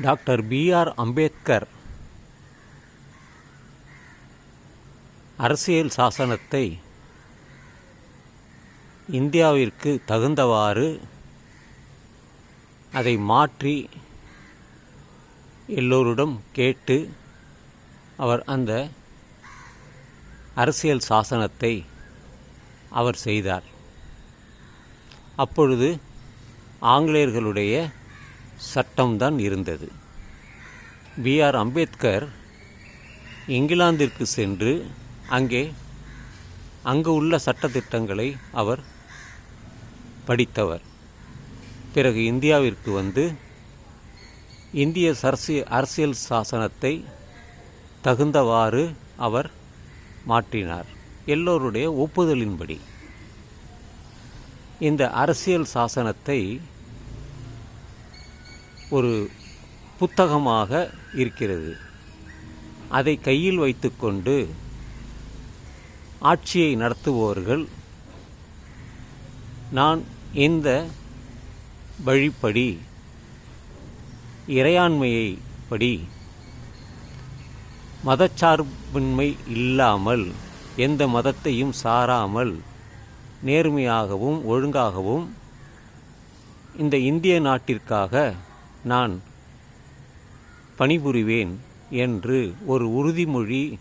Doctor PR Ambedkar அரசியல் சாசனத்தை இந்தியாவிற்கு தகுந்தவாறு அதை மாற்றி எல்லோரிடம் கேட்டு அவர் அந்த அரசியல் சாசனத்தை அவர் செய்தார். அப்பொழுது ஆங்கிலேயர்களுடைய சட்டம்தான் இருந்தது. பிஆர் அம்பேத்கர் இங்கிலாந்திற்கு சென்று அங்கே அங்கு உள்ள சட்டத்திட்டங்களை அவர் படித்தவர். பிறகு இந்தியாவிற்கு வந்து இந்திய சரசி அரசியல் சாசனத்தை தகுந்தவாறு அவர் மாற்றினார். எல்லோருடைய ஒப்புதலின்படி. இந்த அரசியல் சாசனத்தை ஒரு புத்தகமாக இருக்கிறது. அதை கையில் வைத்துக்கொண்டு ஆட்சியை நடத்துபவர்கள் நான் இந்த வழிப்படி இறையாண்மையை படி மதச்சார்பின்மை இல்லாமல் எந்த மதத்தையும் சாராமல் நேர்மையாகவும் ஒழுங்காகவும் இந்த இந்திய நாட்டிற்காக நான் பணிபுரிவேன் என்று ஒரு உறுதிமொழி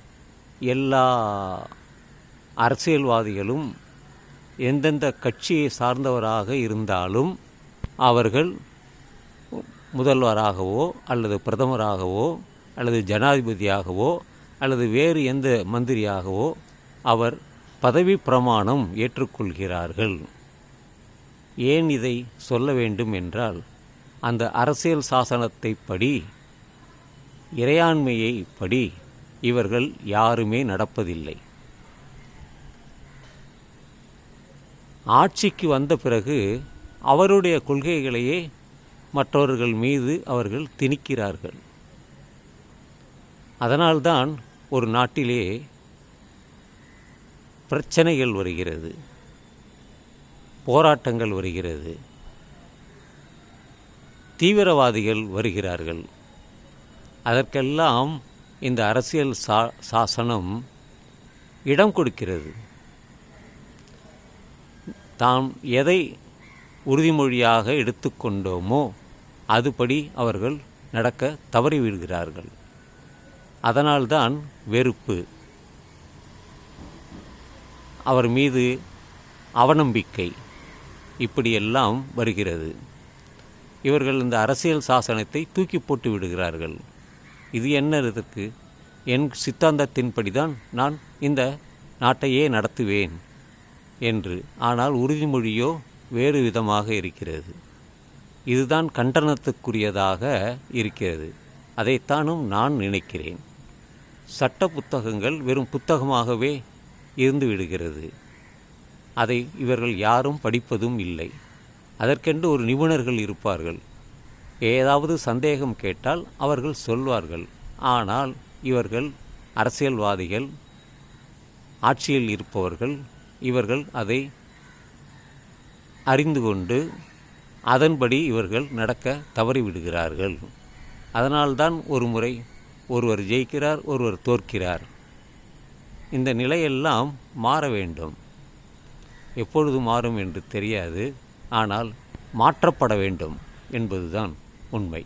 எல்லா அரசியல்வாதிகளும் எந்தெந்த கட்சியை சார்ந்தவராக இருந்தாலும் அவர்கள் முதல்வராகவோ அல்லது பிரதமராகவோ அல்லது ஜனாதிபதியாகவோ அல்லது வேறு எந்த மந்திரியாகவோ அவர் பதவி பிரமாணம் ஏற்றுக்கொள்கிறார்கள். ஏன் இதை சொல்ல வேண்டும் என்றால் அந்த அரசியல் சாசனத்தை படி இறையாண்மையை படி இவர்கள் யாருமே நடப்பதில்லை. ஆட்சிக்கு வந்த பிறகு அவருடைய கொள்கைகளையே மற்றவர்கள் மீது அவர்கள் திணிக்கிறார்கள். அதனால்தான் ஒரு நாட்டிலே பிரச்சனைகள் வருகிறது போராட்டங்கள் வருகிறது. தீவிரவாதிகள் வருகிறார்கள். அதற்கெல்லாம் இந்த அரசியல் சா சாசனம் இடம் கொடுக்கிறது. தாம் எதை உறுதிமொழியாக எடுத்துக்கொண்டோமோ அதுபடி அவர்கள் நடக்க தவறிவிடுகிறார்கள். அதனால்தான் வெறுப்பு. அவர் மீது அவநம்பிக்கை. இப்படியெல்லாம் வருகிறது. இவர்கள் இந்த அரசியல் சாசனத்தை தூக்கி போட்டு விடுகிறார்கள். இது என்ன இதற்கு? என் சித்தாந்தத்தின்படி தான் நான் இந்த நாட்டையே நடத்துவேன் என்று. ஆனால் உறுதிமொழியோ வேறு விதமாக இருக்கிறது. இதுதான் கண்டனத்துக்குரியதாக இருக்கிறது. அதைத்தானும் நான் நினைக்கிறேன். சட்ட புத்தகங்கள் வெறும் புத்தகமாகவே இருந்து விடுகிறது அதை இவர்கள் யாரும் படிப்பதும் இல்லை. அதற்கென்று ஒரு நிபுணர்கள் இருப்பார்கள். ஏதாவது சந்தேகம் கேட்டால் அவர்கள் சொல்வார்கள். ஆனால் இவர்கள் அரசியல்வாதிகள் ஆட்சியில் இருப்பவர்கள் இவர்கள் அதை அறிந்து கொண்டு அதன்படி இவர்கள் நடக்க தவறிவிடுகிறார்கள். அதனால்தான் ஒரு முறை ஒருவர் ஜெயிக்கிறார் ஒருவர் தோற்கிறார். இந்த நிலையெல்லாம் மாற வேண்டும். எப்பொழுது மாறும் என்று தெரியாது. ஆனால் மாற்றப்பட வேண்டும் என்பதுதான் உண்மை.